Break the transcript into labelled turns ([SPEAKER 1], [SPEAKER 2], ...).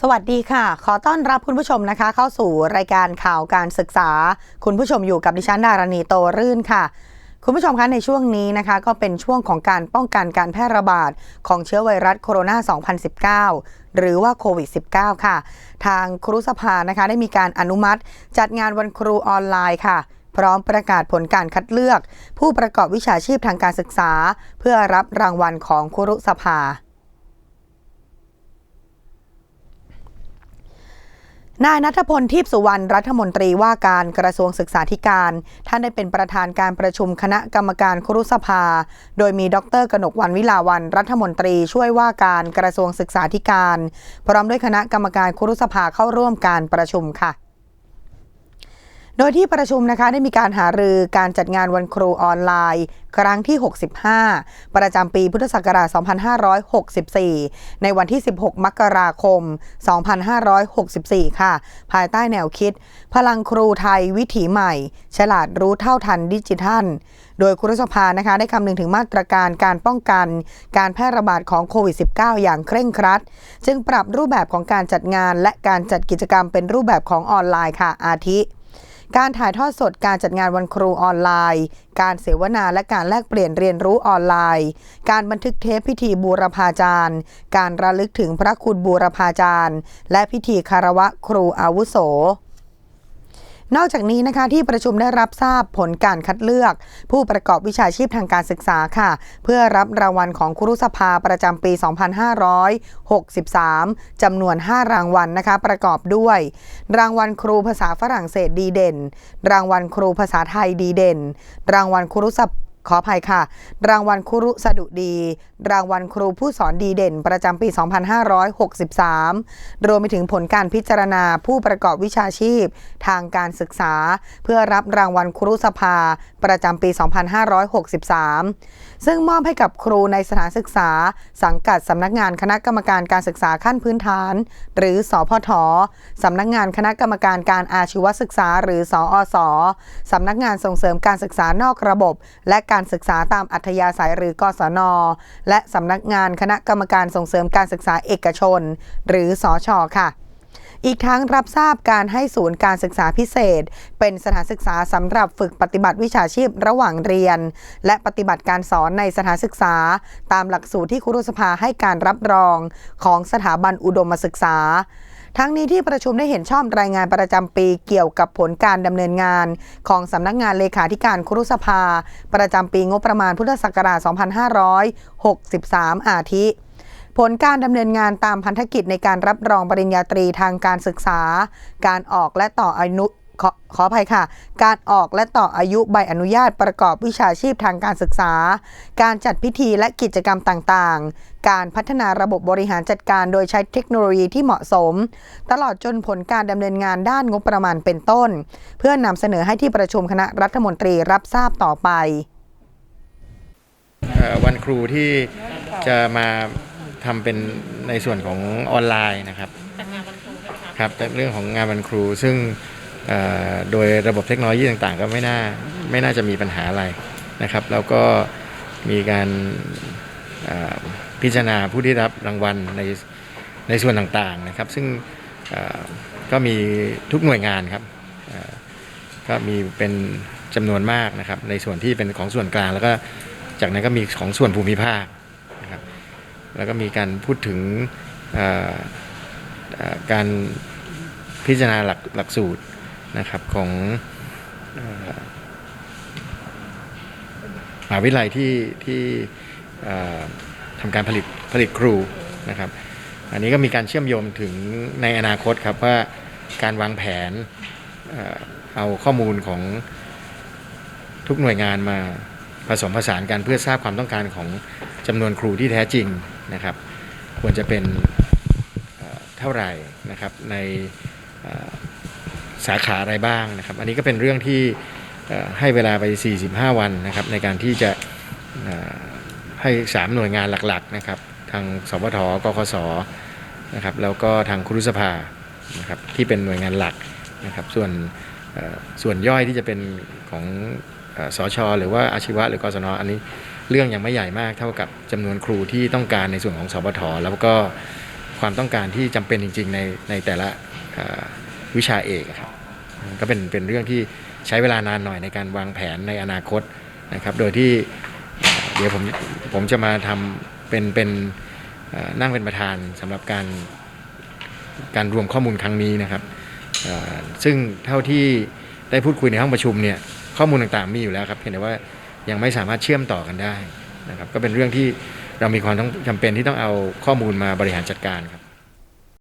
[SPEAKER 1] สวัสดีค่ะ ขอต้อนรับคุณผู้ชมนะคะ เข้าสู่รายการข่าวการศึกษา คุณผู้ชมอยู่กับดิฉันดารณีโตรื่นค่ะ คุณผู้ชมคะในช่วงนี้นะคะ ก็เป็นช่วงของการป้องกันการแพร่ระบาดของเชื้อไวรัสโคโรนา 2019หรือว่าโควิด -19 ค่ะ ทางครุสภานะคะ ได้มีการอนุมัติ จัดงานวันครูออนไลน์ค่ะ พร้อมประกาศผลการคัดเลือก ผู้ประกอบวิชาชีพทางการศึกษา เพื่อรับรางวัลของครุสภา นายนัทพลทิพสุวรรณรัฐมนตรีว่าการกระทรวงศึกษาธิการ ท่านได้เป็นประธานการประชุมคณะกรรมการครุสภา โดยมีดรกนกวันวิลาวันรัฐมนตรีช่วยว่าการกระทรวงศึกษาธิการ พร้อมด้วยคณะกรรมการครุสภาเข้าร่วมการประชุมค่ะ โดยที่ประชุมนะคะได้มีการหารือการจัดงานวันครูออนไลน์ ครั้งที่ 65 ประจำปีพุทธศักราช 2564 ในวันที่ 16 มกราคม 2564 ค่ะ ภายใต้แนวคิด พลังครูไทยวิถีใหม่ ฉลาดรู้เท่าทันดิจิทัล โดยครุสภานะคะได้คำนึงถึงมาตรการการป้องกัน การแพร่ระบาดของโควิด -19 อย่างเคร่งครัด จึงปรับรูปแบบของการจัดงานและการจัดกิจกรรมเป็นรูปแบบของออนไลน์ค่ะอาทิ การถ่ายทอดสดการจัดงานวันครูออนไลน์ การเสวนาและการแลกเปลี่ยนเรียนรู้ออนไลน์ การบันทึกเทปพิธีบูรพาจารย์ การระลึกถึงพระคุณบูรพาจารย์ และพิธีคารวะครูอาวุโส นอกจากนี้นะคะที่ประชุมได้รับทราบผลการคัดเลือก ผู้ประกอบวิชาชีพทางการศึกษาค่ะ เพื่อรับรางวัลของครูสภาประจำปี 2563 จำนวน 5 รางวัลนะคะประกอบด้วย รางวัลครูภาษาฝรั่งเศสดีเด่น รางวัลครูภาษาไทยดีเด่น รางวัลครูสภ ขออภัยค่ะ รางวัลครุสดุดี รางวัลครูผู้สอนดีเด่น ประจำปี 2563 รวมไปถึงผลการพิจารณาผู้ประกอบวิชาชีพ ทางการศึกษา เพื่อรับรางวัลครุสภา ประจำปี 2563ซึ่งมอบให้กับครูในสถานศึกษา สังกัดสำนักงานคณะกรรมการการศึกษาขั้นพื้นฐาน หรือสอพทสำนักงานคณะกรรมการการอาชีวศึกษา หรือสออสสำนักงานส่งเสริมการศึกษานอกระบบ และการศึกษาตามอัธยาศัยหรือกศน และสำนักงานคณะกรรมการส่งเสริมการศึกษาเอกชน หรือสอชอค่ะ อีกทั้งรับทราบการให้ศูนย์การศึกษาพิเศษ เป็นสถานศึกษาสำหรับฝึกปฏิบัติวิชาชีพระหว่างเรียน และปฏิบัติการสอนในสถานศึกษา ตามหลักสูตรที่ครุสภาให้การรับรองของสถาบันอุดมศึกษาทั้งนี้ที่ประชุมได้เห็นชอบรายงานประจำปีเกี่ยวกับผลการดำเนินงาน ของสำนักงานเลขาธิการครุสภา ประจำปีงบประมาณพุทธศักราช 2563 อาทิ ผลการดำเนินงานตามพันธกิจในการรับรองปริญญาตรีทางการศึกษา การออกและต่ออายุขอขออภัยค่ะ การออกและต่ออายุใบอนุญาตประกอบวิชาชีพทางการศึกษา การจัดพิธีและกิจกรรมต่างๆ การพัฒนาระบบบริหารจัดการโดยใช้เทคโนโลยีที่เหมาะสม ตลอดจนผลการดำเนินงานด้านงบประมาณเป็นต้น เพื่อนำเสนอให้ที่ประชุมคณะรัฐมนตรีรับทราบต่อไป
[SPEAKER 2] วันครูที่จะมา ทำเป็นในส่วนของออนไลน์นะครับครับแต่เรื่องของงานวันครูซึ่งเอ่อโดยระบบเทคโนโลยีต่างๆ ก็ไม่น่าไม่น่าจะมีปัญหาอะไรนะครับ แล้วก็มีการเอ่อพิจารณาผู้ที่รับรางวัลในในส่วนต่างๆนะครับ ซึ่งเอ่อก็มีทุกหน่วยงานครับเอ่อก็มีเป็นจำนวนมากนะครับ ในส่วนที่เป็นของส่วนกลางแล้วก็จากนั้นก็มีของส่วนภูมิภาคนะครับ แล้วก็มีการพูดถึงการพิจารณาหลักหลักสูตรนะครับของมหาวิทยาลัยที่ที่ทำการผลิตผลิตครูนะครับ อันนี้ก็มีการเชื่อมโยงถึงในอนาคตครับว่าการวางแผนเอาข้อมูลของทุกหน่วยงานมา ผสมผสานกันเพื่อทราบความต้องการของจำนวนครูที่แท้จริงนะครับ ควรจะเป็นเท่าไหร่นะครับในสาขาอะไรบ้างนะครับ อันนี้ก็เป็นเรื่องที่ให้เวลาไป 45 วันนะครับในการที่จะให้ 3 หน่วยงานหลักๆนะครับทางสพทกคสนะครับแล้วก็ทางครุสภานะครับที่เป็นหน่วยงานหลักนะครับส่วนส่วนย่อยที่จะเป็นของ สอชอหรือว่าอาชีวะหรือกศนอันนี้เรื่องยังไม่ใหญ่มากเท่ากับจำนวนครูที่ต้องการในส่วนของสบทแล้วก็ความต้องการที่จำเป็นจริง ๆ ในในแต่ละวิชาเอกครับก็เป็นเป็นเรื่องที่ใช้เวลานานหน่อยในการวางแผนในอนาคตนะครับ โดยที่เดี๋ยวผมผมจะมาทำเป็นเป็นนั่งเป็นประธานสำหรับการการรวมข้อมูลครั้งนี้นะครับซึ่งเท่าที่ได้พูดคุยในห้องประชุมเนี่ย ข้อมูลต่างๆมีอยู่แล้วครับเพียงแต่ว่ายังไม่สามารถเชื่อมต่อกันได้นะครับก็เป็นเรื่องที่เรามีความต้องจำเป็นที่ต้องเอาข้อมูลมาบริหารจัดการครับ